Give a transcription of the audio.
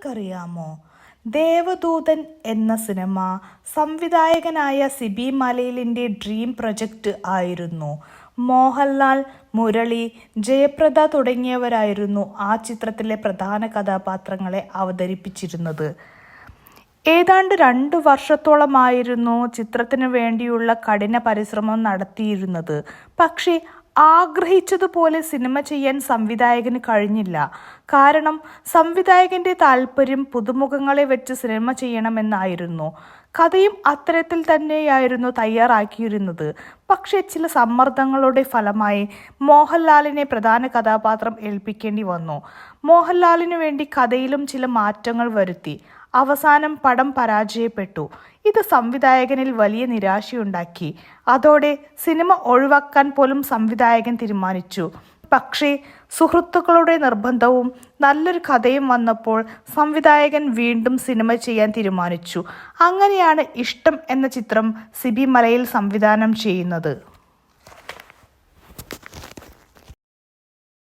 നിങ്ങൾക്കറിയാമോ? ദേവദൂതൻ എന്ന സിനിമ സംവിധായകനായ സിബി മലയിലിന്റെ ഡ്രീം പ്രൊജക്റ്റ് ആയിരുന്നു. മോഹൻലാൽ മുരളി ജയപ്രദ തുടങ്ങിയവരായിരുന്നു ആ ചിത്രത്തിലെ പ്രധാന കഥാപാത്രങ്ങളെ അവതരിപ്പിച്ചിരുന്നത്. ഏതാണ്ട് രണ്ടു വർഷത്തോളമായിരുന്നു ചിത്രത്തിനു വേണ്ടിയുള്ള കഠിന പരിശ്രമം നടത്തിയിരുന്നത്. പക്ഷേ ആഗ്രഹിച്ചതുപോലെ സിനിമ ചെയ്യാൻ സംവിധായകന് കഴിഞ്ഞില്ല. കാരണം സംവിധായകന്റെ താല്പര്യം പുതുമുഖങ്ങളെ വെച്ച് സിനിമ ചെയ്യണമെന്നായിരുന്നു. കഥയും അത്തരത്തിൽ തന്നെയായിരുന്നു തയ്യാറാക്കിയിരുന്നത്. പക്ഷേ ചില സമ്മർദ്ദങ്ങളുടെ ഫലമായി മോഹൻലാലിനെ പ്രധാന കഥാപാത്രം ഏൽപ്പിക്കേണ്ടി വന്നു. മോഹൻലാലിനു വേണ്ടി കഥയിലും ചില മാറ്റങ്ങൾ വരുത്തി. അവസാനം പടം പരാജയപ്പെട്ടു. ഇത് സംവിധായകനിൽ വലിയ നിരാശയുണ്ടാക്കി. അതോടെ സിനിമ ഒഴിവാക്കാൻ പോലും സംവിധായകൻ തീരുമാനിച്ചു. പക്ഷേ സുഹൃത്തുക്കളുടെ നിർബന്ധവും നല്ലൊരു കഥയും വന്നപ്പോൾ സംവിധായകൻ വീണ്ടും സിനിമ ചെയ്യാൻ തീരുമാനിച്ചു. അങ്ങനെയാണ് ഇഷ്ടം എന്ന ചിത്രം സിബി മലയിൽ സംവിധാനം ചെയ്യുന്നത്.